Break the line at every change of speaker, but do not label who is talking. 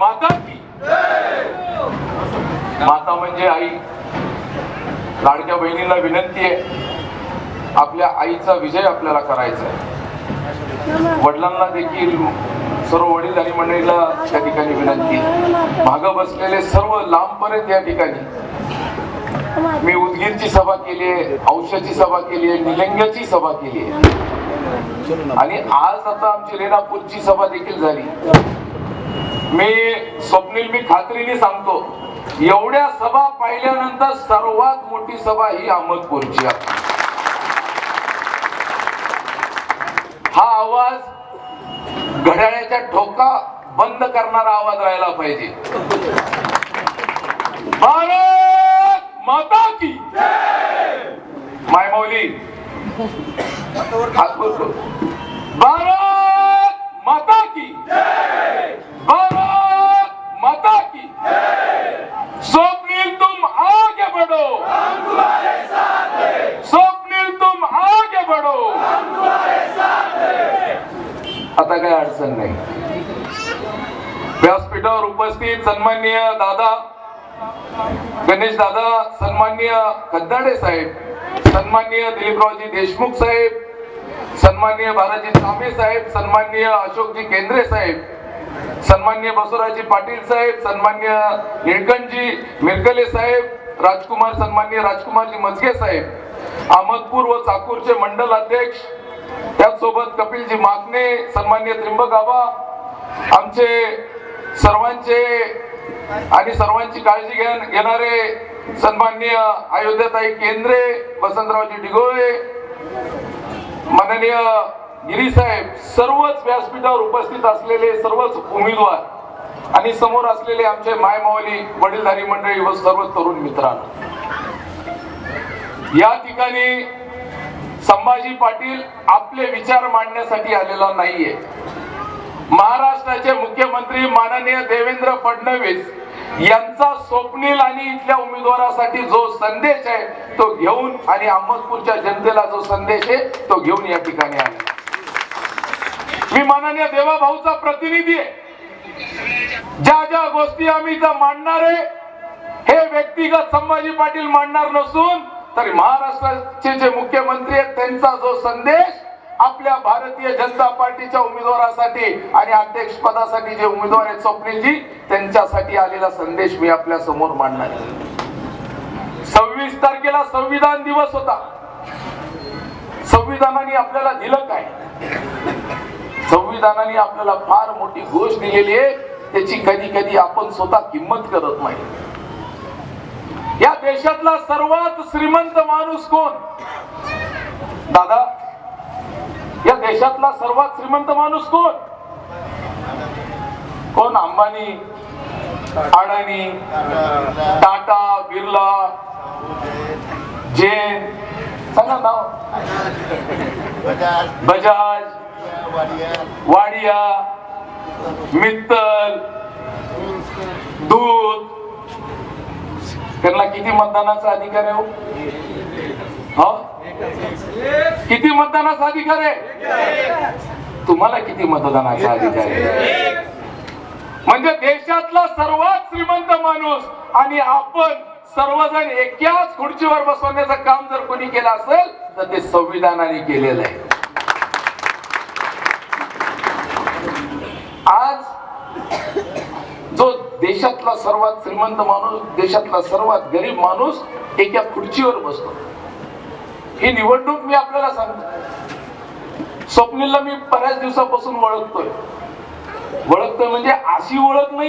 माता की? माता म्हणजे आई. लाडक्या बहिणीला विनंती आहे. आपल्या आईचा विजय आपल्याला करायचा आहे. वडिलांना देखील सर्व वडील आणि मंडळीला त्या ठिकाणी विनंती आहे. मागं बसलेले सर्व लांबपर्यंत या ठिकाणी. मी उदगीरची सभा केली आहे औषधाची सभा केली आहे निलंग्याची सभा केली आहे. आणि आज आता आमची रेणापूरची सभा देखील झाली. मी स्वप्नील मी खात्रीने सांगतो एवढ्या सभा पाहिल्यानंतर सर्वात मोठी सभा ही अहमदपूरची आहे. हा आवाज घड्याळ्याच्या ठोका बंद करणारा आवाज राहायला पाहिजे. भारत माता की माय भारत माता की भारत माता की स्वप्निल तुम आगे बढ़ो स्वप्निल तुम आगे बढ़ो आता काय अडचण नाही. व्यासपीठावर उपस्थित सन्माननीय दादा गणेश दादा सन्माननीय कद्दाडे साहेब सन्माननीय दिलीपरावजी देशमुख साहेब सन्माननीय बालाजी सामे साहेब सन्माननीय अशोकजी केंद्रे साहेब सन्माननीय बसवराजी पाटील साहेब सन्माननीय निळकंठजी मिरकले साहेब राजकुमार सन्माननीय राजकुमारजी मजगे साहेब अहमदपूर व चाकूरचे मंडल अध्यक्ष त्याचसोबत कपिलजी मागणे सन्माननीय त्रिंबक आबा आमचे सर्वांचे आणि सर्वांची काळजी घेणारे सन्माननीय अयोध्याताई केंद्रे वसंतरावजी डिगोळे माननीय गिरीसाहेब सर्वच व्यासपीठावर उपस्थित असलेले सर्वच उमेदवार आणि समोर असलेले आमचे मायमावली वडीलधारी मंडळी व सर्व तरुण मित्रांनो. या ठिकाणी संभाजी पाटील आपले विचार मांडण्यासाठी आलेला नाहीये. महाराष्ट्राचे मुख्यमंत्री माननीय देवेंद्र फडणवीस यांचा स्वप्नील आणि इथल्या उमेदवारासाठी जो संदेश आहे तो घेऊन आणि अहमदपूरच्या जनतेला जो संदेश आहे तो घेऊन या ठिकाणी आले. मी माननीय देवा भाऊचा प्रतिनिधी आहे. ज्या ज्या गोष्टी आम्ही इथं मांडणार आहे हे व्यक्तिगत संभाजी पाटील मांडणार नसून तरी महाराष्ट्राचे जे मुख्यमंत्री आहेत त्यांचा जो संदेश आपल्या भारतीय जनता पार्टीच्या उमेदवारासाठी आणि अध्यक्ष पदासाठी जे उमेदवार आहेत स्वप्नीलजी त्यांच्यासाठी आलेला संदेश मी आपल्यासमोर मांडणार सव्वीस तारखेला संविधान दिवस होता. संविधानाने आपल्याला दिलं काय? संविधानाने आपल्याला फार मोठी गोष्ट दिलेली आहे. त्याची कधी कधी आपण स्वतः किंमत करत नाही. या देशातला सर्वात श्रीमंत माणूस कोण? दादा या देशातला सर्वात श्रीमंत माणूस कोण? कोण? अंबानी अडाणी टाटा बिर्ला जैन सांगा नाव. बजाज वाडिया मित्तल दूध त्यांना किती मतदानाचा अधिकार आहे हो? हो? किती मतदानाचा अधिकार आहे? तुम्हाला किती मतदानाचा अधिकार आहे? म्हणजे देशातला सर्वात श्रीमंत माणूस आणि आपण सर्वजण एकाच खुर्चीवर बसवण्याचं काम जर कोणी केलं असेल तर ते संविधानाने केलेलं आहे आज जो देशातला सर्वात श्रीमंत माणूस देशातला सर्वात गरीब माणूस एका खुर्चीवर बसतो. ही निवडणूक मी आपल्याला सांगतो. स्वप्नीलला मी बऱ्याच दिवसापासून ओळखतोय. ओळखतोय म्हणजे अशी ओळख नाही